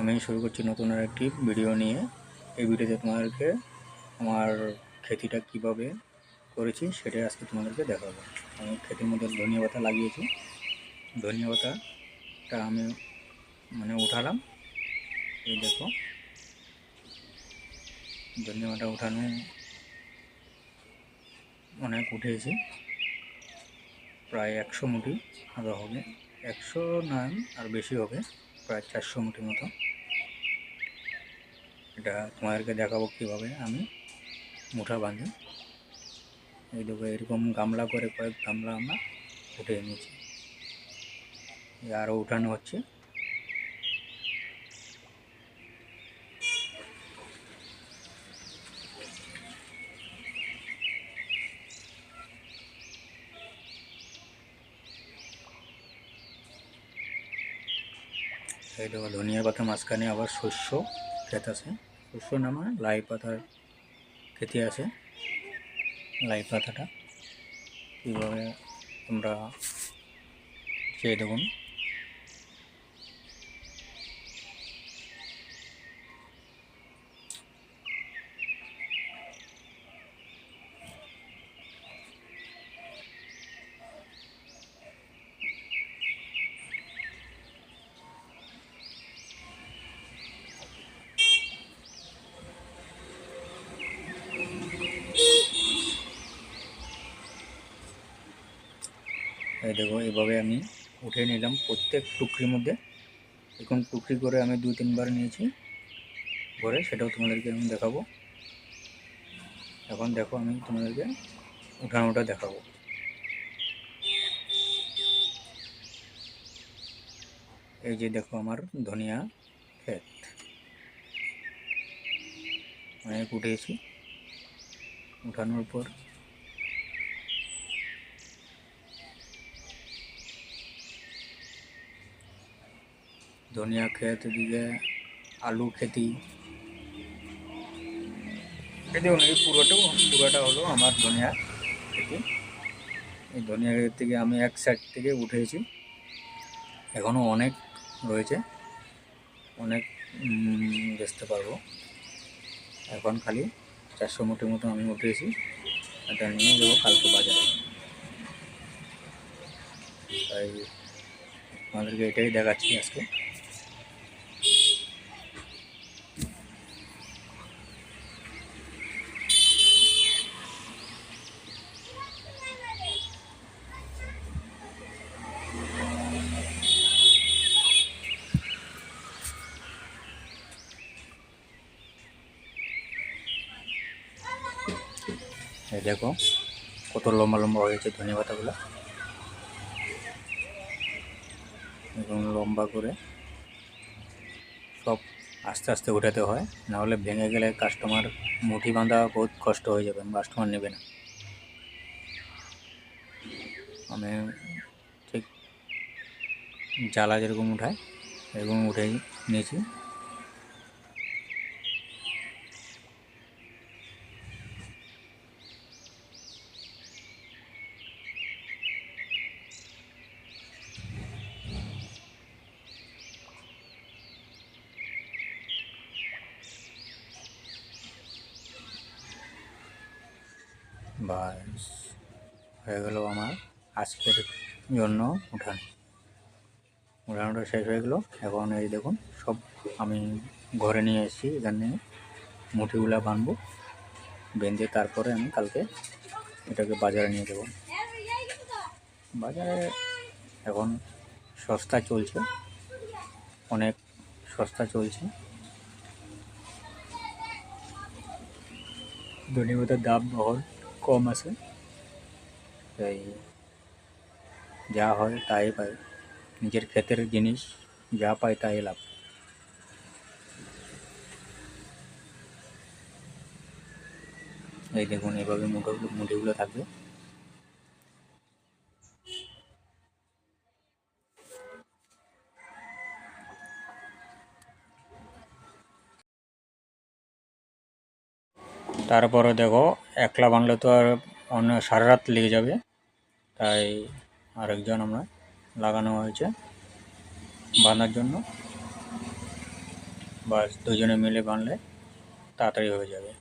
আমি শুরু করছি নতুন আর একটি ভিডিও নিয়ে। এই ভিডিওতে তোমাদেরকে আমার খেতিটা কীভাবে করেছি সেটাই আজকে তোমাদেরকে দেখাবো। আমি খেতির মধ্যে ধনিয়া পাতা লাগিয়েছি। ধনিয়া পাতাটা আমি মানে উঠালাম। এই দেখো। ধনিয়া পাতা উঠানো অনেক উঠেছি। প্রায় একশো মুঠি আরও হবে। একশো না আর বেশি হবে। প্রায় চারশো মুঠি মতো। এটা তোমাদেরকে দেখাবো কীভাবে আমি মুঠা বাঁধি। এই দেখো, এরকম গামলা করে কয়েক গামলা আমরা উঠে নিয়েছি। আরও উঠানো হচ্ছে। এই দেখো ধনিয়া পাতা মাঝখানে আবার শস্য ক্ষেত আছে। শস্য না মানে লাই পাতার খেতে আছে। লাই পাতাটা। কীভাবে তোমরা চেয়ে দেখুন। এই দেখো, এভাবে আমি উঠে নিলাম প্রত্যেক টুকরির মধ্যে। এখন টুকরি করে আমি দুই তিনবার নিয়েছি। ভরে সেটাও তোমাদেরকে আমি দেখাবো। এখন দেখো আমি তোমাদেরকে উঠানোটা দেখাবো। এই যে দেখো আমার ধনিয়া ক্ষেত। অনেক উঠেছি। উঠানোর পর ধনিয়া ক্ষেত এদিকে আলু খেতি। এই দেখুন এই পুরোটা হলো আমার ধনিয়া খেতি। এই ধনিয়া ক্ষেত থেকে আমি এক সাইড থেকে উঠেছি। এখনও অনেক রয়েছে, অনেক বেচতে পারব। এখন খালি চারশো মুঠি মতো আমি উঠেছি। এটা নিয়ে যাব কালকে বাজারে। তাই আমাদেরকে এটাই দেখাচ্ছি আজকে। এই দেখো, কত লম্বা লম্বা হয়েছে ধনে পাতাগুলো। এবং লম্বা করে সব আস্তে আস্তে উঠাতে হয়। নাহলে ভেঙে গেলে কাস্টমার মুঠি বাঁধা বহুত কষ্ট হয়ে যাবে কাস্টমার নেবে না। আমি ঠিক জ্বালা যেরকম উঠায় এরকম উঠেই নিয়েছি। বাস হয়ে গেল আমার আজকের জন্য উঠান। উঠানোটা শেষ হয়ে গেলো। এখন এই দেখুন, সব আমি ঘরে নিয়ে এসেছি। এখানে মুঠিগুলা বানবো, বেঁধে তারপরে আমি কালকে এটাকে বাজারে নিয়ে দেবো বাজারে এখন সস্তা চলছে, অনেক সস্তা চলছে। ধনিপাতার দাম বহুত কম আছে। তাই যা হয় তাই পাই। নিজের ক্ষেতের জিনিস যা পাই তাই লাভ। এই দেখুন, এভাবে মুঠোগুলো, মুঠিগুলো থাকবে। তারপরে দেখো, একলা বানলে তো আর অন্য সারা রাত লেগে যাবে। তাই আরেকজন আমরা লাগানো হয়েছে বাঁধার জন্য। বাস, দুজনে মিলে বানলে তাড়াতাড়ি হয়ে যাবে।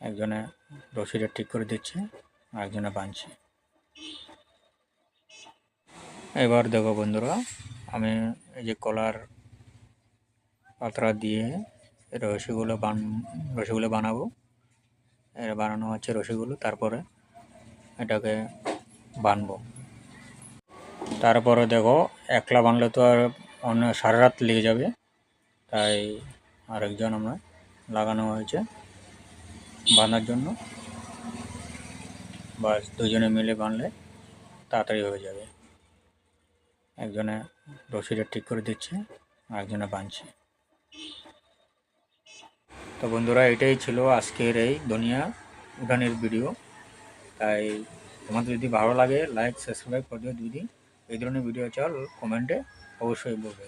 একজনে রশিটা ঠিক করে দিচ্ছে আর একজনে বাঁধছে। এবার দেখো বন্ধুরা, আমি এই যে কলার পাতরা দিয়ে রশিগুলো বান রশিগুলো বানাবো। এটা বানানো হচ্ছে রশিগুলো তারপরে এটাকে বানবো। তারপরে দেখো, একলা বানলে তো আর অন্য সারা রাত লেগে যাবে। তাই আরেকজন আমরা লাগানো হয়েছে বাঁধার জন্য। বাস, দুজনে মিলে বানলে তাড়াতাড়ি হয়ে যাবে। একজনে রশিটা ঠিক করে দিচ্ছে আর একজনে তো বন্ধুরা, এটাই ছিল আজকের এই দুনিয়া উঠানের ভিডিও তাই তোমাদের যদি ভালো লাগে লাইক সাবস্ক্রাইব করে দিও দিদি। এই ধরনের ভিডিও চল কমেন্টে অবশ্যই বলবে।